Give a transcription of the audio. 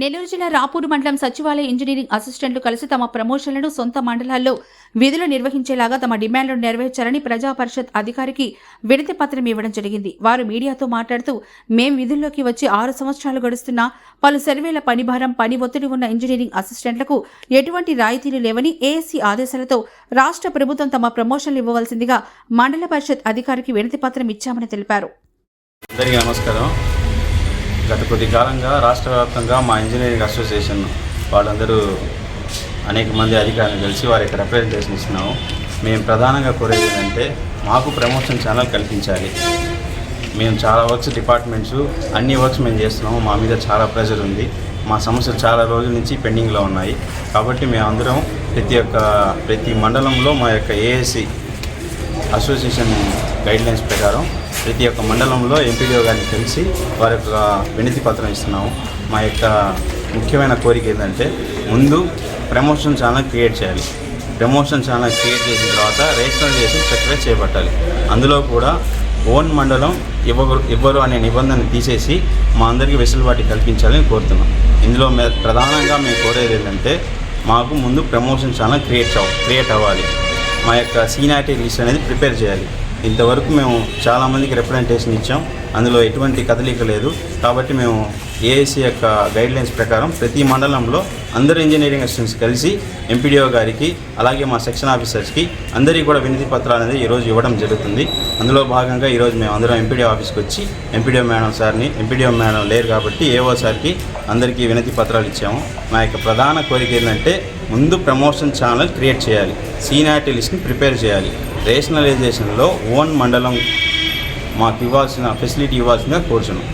నెల్లూరు జిల్లా రాపూరు మండలం సచివాలయ ఇంజనీరింగ్ అసిస్టెంట్లు కలిసి తమ ప్రమోషన్లను సొంత మండలాల్లో విధులు నిర్వహించేలాగా తమ డిమాండ్లను నెరవేర్చాలని ప్రజా పరిషత్ అధికారికి వినతి పత్రం ఇవ్వడం జరిగింది. వారు మీడియాతో మాట్లాడుతూ మేం విధుల్లోకి వచ్చి ఆరు సంవత్సరాలు గడుస్తున్నా పలు సర్వేల పనిభారం పని ఒత్తిడి ఉన్న ఇంజనీరింగ్ అసిస్టెంట్లకు ఎటువంటి రాయితీలు లేవని ఏఎస్సీ ఆదేశాలతో రాష్ట్ర ప్రభుత్వం తమ ప్రమోషన్లు ఇవ్వవలసిందిగా మండల పరిషత్ అధికారికి వినతి పత్రం ఇచ్చామని తెలిపారు. అందరికీ నమస్కారం. గత కొద్ది కాలంగా రాష్ట్ర వ్యాప్తంగా మా ఇంజనీరింగ్ అసోసియేషన్ వాళ్ళందరూ అనేక మంది అధికారులను కలిసి వారి యొక్క రిప్రజెంటేషన్ ఇస్తున్నాము. మేము ప్రధానంగా కోరేది ఏంటంటే మాకు ప్రమోషన్ ఛానల్ కల్పించాలి. మేము చాలా వర్క్స్ డిపార్ట్మెంట్స్ అన్ని వర్క్స్ మేము చేస్తున్నాము. మా మీద చాలా ప్రెషర్ ఉంది. మా సమస్యలు చాలా రోజుల నుంచి పెండింగ్లో ఉన్నాయి. కాబట్టి మేమందరం ప్రతి ఒక్క ప్రతి మండలంలో మా యొక్క ఏఎస్సి అసోసియేషన్ గైడ్లైన్స్ ప్రకారం ప్రతి ఒక్క మండలంలో ఎంపీడీఓ గారిని కలిసి వారి యొక్క వినతి పత్రం ఇస్తున్నాము. మా యొక్క ముఖ్యమైన కోరిక ఏంటంటే ముందు ప్రమోషన్ ఛానల్ క్రియేట్ చేయాలి. ప్రమోషన్ ఛానల్ క్రియేట్ చేసిన తర్వాత రేషనలైజేషన్ ప్రక్రియ చేపట్టాలి. అందులో కూడా ఓన్ మండలం ఇవ్వరు ఇవ్వరు అనే నిబంధన తీసేసి మా అందరికీ వెసులుబాటు కల్పించాలని కోరుతున్నాం. ఇందులో మే- ప్రధానంగా మేము కోరేది ఏంటంటే మాకు ముందు ప్రమోషన్ ఛానల్ క్రియేట్ క్రియేట్ అవ్వాలి. మా యొక్క సీనియారిటీ లిస్ట్ అనేది ప్రిపేర్ చేయాలి. ఇంతవరకు మేము చాలామందికి రిప్రజెంటేషన్ ఇచ్చాం. అందులో ఎటువంటి కదలిక లేదు. కాబట్టి మేము ఏఎస్సీ యొక్క గైడ్లైన్స్ ప్రకారం ప్రతి మండలంలో అందరు ఇంజనీరింగ్ అసిస్టెంట్స్ కలిసి ఎంపీడీఓ గారికి అలాగే మా సెక్షన్ ఆఫీసర్స్కి అందరికీ కూడా వినతి పత్రాలు అనేది ఈరోజు ఇవ్వడం జరుగుతుంది. అందులో భాగంగా ఈరోజు మేము అందరం ఎంపీడీఓ ఆఫీస్కి వచ్చి ఎంపీడీఓ మేడం సార్ని ఎంపీడీఓ మేడం లేరు కాబట్టి ఏఓ సార్కి అందరికీ వినతి పత్రాలు ఇచ్చాము. మా యొక్క ప్రధాన కోరిక ఏంటంటే ముందు ప్రమోషన్ ఛానల్ క్రియేట్ చేయాలి. సీనియారిటీ లిస్ట్ని ప్రిపేర్ చేయాలి. రేషనలైజేషన్లో ఓన్ మండలం మాకు ఇవ్వాల్సిన ఫెసిలిటీ ఇవ్వాల్సిందిగా కోరుచున్నాం.